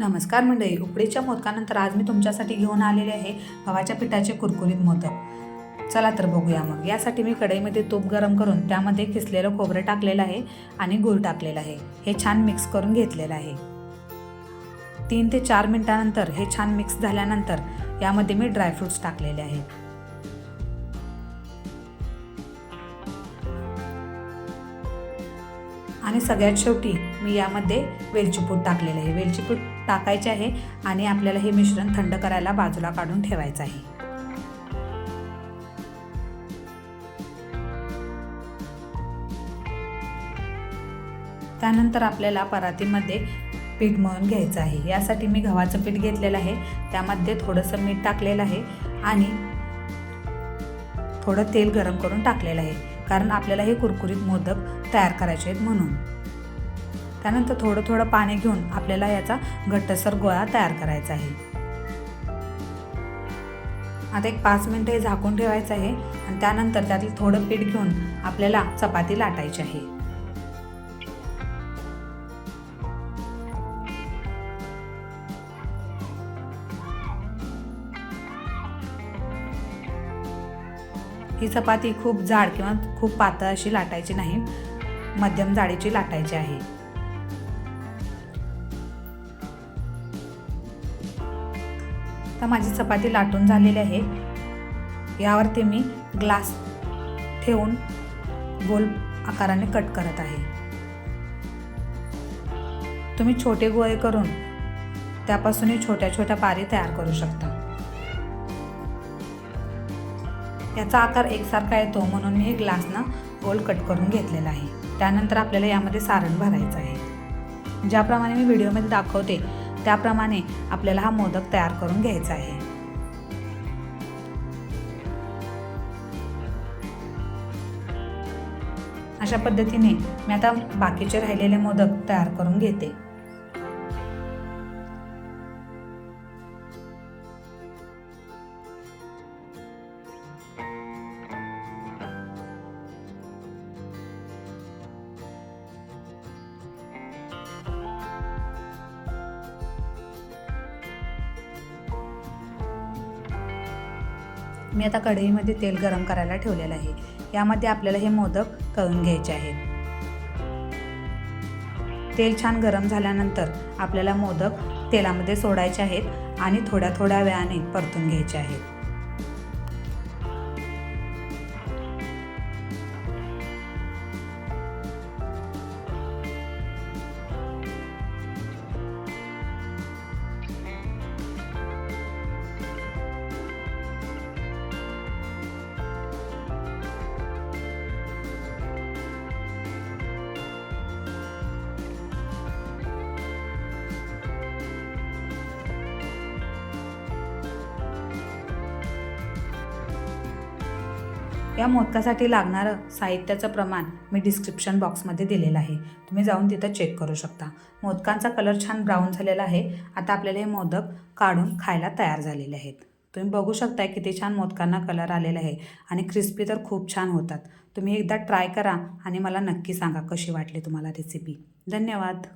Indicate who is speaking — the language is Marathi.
Speaker 1: नमस्कार मंडळी उकडीच्या मोदकानंतर आज मी तुमच्यासाठी घेऊन आलेले आहे गव्हाच्या पिठाचे कुरकुरीत मोदक. चला तर बघूया मग. यासाठी मी कढईमध्ये तूप गरम करून त्यामध्ये किसलेलं खोबरं टाकलेलं आहे आणि गूळ टाकलेलं आहे. हे छान मिक्स करून घेतलेलं आहे. तीन ते चार मिनिटानंतर हे छान मिक्स झाल्यानंतर यामध्ये मी ड्रायफ्रूट्स टाकलेले आहेत आणि सगळ्यात शेवटी मी यामध्ये वेलचीपूट टाकलेलं आहे. वेलचीपूट टाकायचे आहे आणि आपल्याला हे मिश्रण थंड करायला बाजूला काढून ठेवायचं आहे. त्यानंतर आपल्याला परातीमध्ये पीठ मळून घ्यायचं आहे. यासाठी मी गव्हाचं पीठ घेतलेलं आहे. त्यामध्ये थोडंसं मीठ टाकलेलं आहे आणि थोडं तेल गरम करून टाकलेलं आहे. कारण आपल्याला हे कुरकुरीत मोदक तयार करायचे आहेत म्हणून. त्यानंतर थोडं थोडं पाणी घेऊन आपल्याला याचा घट्टसर गोळा तयार करायचा आहे. आता एक पाच मिनटं हे झाकून ठेवायचं आहे आणि त्यानंतर त्यातील थोडं पीठ घेऊन आपल्याला चपाती लाटायची आहे. ही चपाती खूप जाड किंवा खूप पातळ अशी लाटायची नाही. मध्यम जाडीची लाटायची आहे. तर माझी चपाती लाटून झालेली आहे. यावरती मी ग्लास ठेवून गोल आकाराने कट करत आहे. तुम्ही छोटे गोळे करून त्यापासूनही छोट्या छोट्या पारी तयार करू शकता. याचा आकार एकसारखा येतो म्हणून मी हे ग्लासनं गोल कट करून घेतलेला आहे. त्यानंतर आपल्याला यामध्ये सारण भरायचं आहे. ज्याप्रमाणे मी व्हिडिओमध्ये दाखवते त्याप्रमाणे आपल्याला हा मोदक तयार करून घ्यायचा आहे. अशा पद्धतीने मी आता बाकीचे राहिलेले मोदक तयार करून घेते. मी आता कढईमध्ये तेल गरम करायला ठेवलेलं आहे. यामध्ये आपल्याला हे मोदक तळून घ्यायचे आहेत. तेल छान गरम झाल्यानंतर आपल्याला मोदक तेलामध्ये सोडायचे आहेत आणि थोड्या थोड्या वेळाने परतून घ्यायचे आहेत. या मोदकासाठी लागणारं साहित्याचं प्रमाण मी डिस्क्रिप्शन बॉक्समध्ये दिलेलं आहे. तुम्ही जाऊन तिथं चेक करू शकता. मोदकांचा कलर छान ब्राऊन झालेला आहे. आता आपल्याला हे मोदक काढून खायला तयार झालेले आहेत. तुम्ही बघू शकताय किती छान मोदकांना कलर आलेला आहे आणि क्रिस्पी तर खूप छान होतात. तुम्ही एकदा ट्राय करा आणि मला नक्की सांगा कशी वाटली तुम्हाला रेसिपी धन्यवाद.